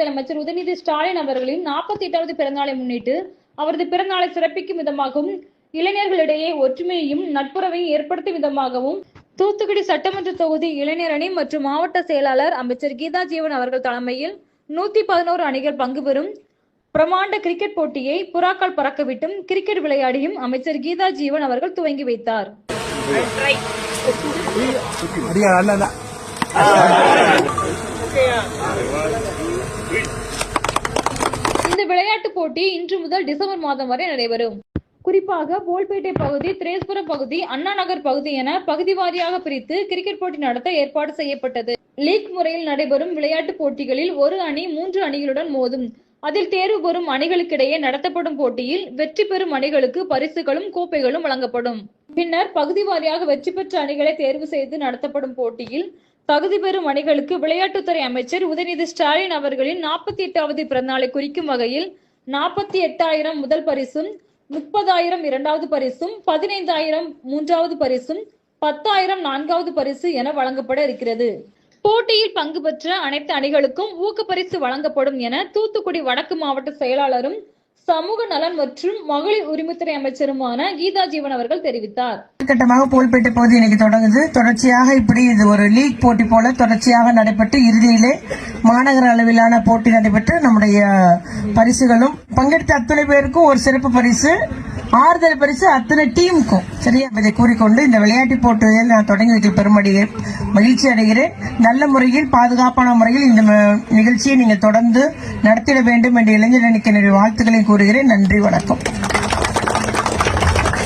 முதலமைச்சர் உதயநிதி ஸ்டாலின் அவர்களின் நாற்பத்தி எட்டாவது பிறந்தநாளை முன்னிட்டு அவரது பிறந்தநாளை சிறப்பிக்கும் விதமாகவும் இளைஞர்களிடையே ஒற்றுமையையும் நட்புறவையும் ஏற்படுத்தும் விதமாகவும் தூத்துக்குடி சட்டமன்ற தொகுதி இளைஞர் அணி மற்றும் மாவட்ட செயலாளர் அமைச்சர் கீதா ஜீவன் அவர்கள் தலைமையில் நூத்தி பதினோரு அணிகள் பங்கு பெறும் பிரமாண்ட கிரிக்கெட் போட்டியை புறாக்கள் பறக்கவிட்டும் கிரிக்கெட் விளையாடியும் அமைச்சர் கீதா ஜீவன் அவர்கள் துவங்கி வைத்தார். விளையாட்டுப் போட்டி இன்று முதல் டிசம்பர் மாதம் வரை நடைபெறும். குறிப்பாக போல்பேட்டை பகுதி திரேஸ்புரம் பகுதி அண்ணா நகர் பகுதி என பகுதி வாரியாக பிரித்து கிரிக்கெட் போட்டி நடத்த ஏற்பாடு செய்யப்பட்டது. லீக் முறையில் நடைபெறும் விளையாட்டுப் போட்டிகளில் ஒரு அணி மூன்று அணிகளுடன் மோதும். அதில் தேர்வு பெறும் அணிகளுக்கிடையே நடத்தப்படும் போட்டியில் வெற்றி பெறும் அணிகளுக்கு பரிசுகளும் கோப்பைகளும் வழங்கப்படும். பின்னர் பகுதி வாரியாக வெற்றி பெற்ற அணிகளை தேர்வு செய்து நடத்தப்படும் போட்டியில் தகுதி பெறும் அணிகளுக்கு விளையாட்டுத்துறை அமைச்சர் உதயநிதி ஸ்டாலின் அவர்களின் நாற்பத்தி எட்டாவது பிறந்தநாளை குறிக்கும் வகையில் நாற்பத்தி எட்டாயிரம் முதல் பரிசும் முப்பதாயிரம் இரண்டாவது பரிசும் பதினைந்தாயிரம் மூன்றாவது பரிசும் பத்தாயிரம் நான்காவது பரிசு என வழங்கப்பட இருக்கிறது. போட்டியில் பங்கு பெற்ற அனைத்து அணிகளுக்கும் ஊக்கப்பரிசு வழங்கப்படும் என தூத்துக்குடி வடக்கு மாவட்ட செயலாளரும் சமூக நலன் மற்றும் மகளிர் உரிமைத்துறை அமைச்சருமான கீதா ஜீவன் அவர்கள் தெரிவித்தார். கட்டமாக போல்பேட்டை பகுதி இன்னைக்கு தொடங்குது. தொடர்ச்சியாக இப்படி இது ஒரு லீக் போட்டி போல தொடர்ச்சியாக நடைபெற்று இறுதியிலே மாநகர அளவிலான போட்டி நடைபெற்று நம்முடைய பரிசுகளும் பங்கெடுத்த அத்தனை பேருக்கும் ஒரு சிறப்பு பரிசு. ஆறுதல் பரிசு அத்தனை டீமுக்கும். சரியா இதை கூறிக்கொண்டு இந்த விளையாட்டு போட்டியில் நான் தொடங்கி வைக்க பெருமடி மகிழ்ச்சி அடைகிறேன். நல்ல முறையில் பாதுகாப்பான முறையில் இந்த ம- நிகழ்ச்சியை நீங்கள் தொடர்ந்து நடத்திட வேண்டும் என்ற இளைஞர் அணிக்கு வாழ்த்துக்களை கூறுகிறேன். நன்றி வணக்கம்.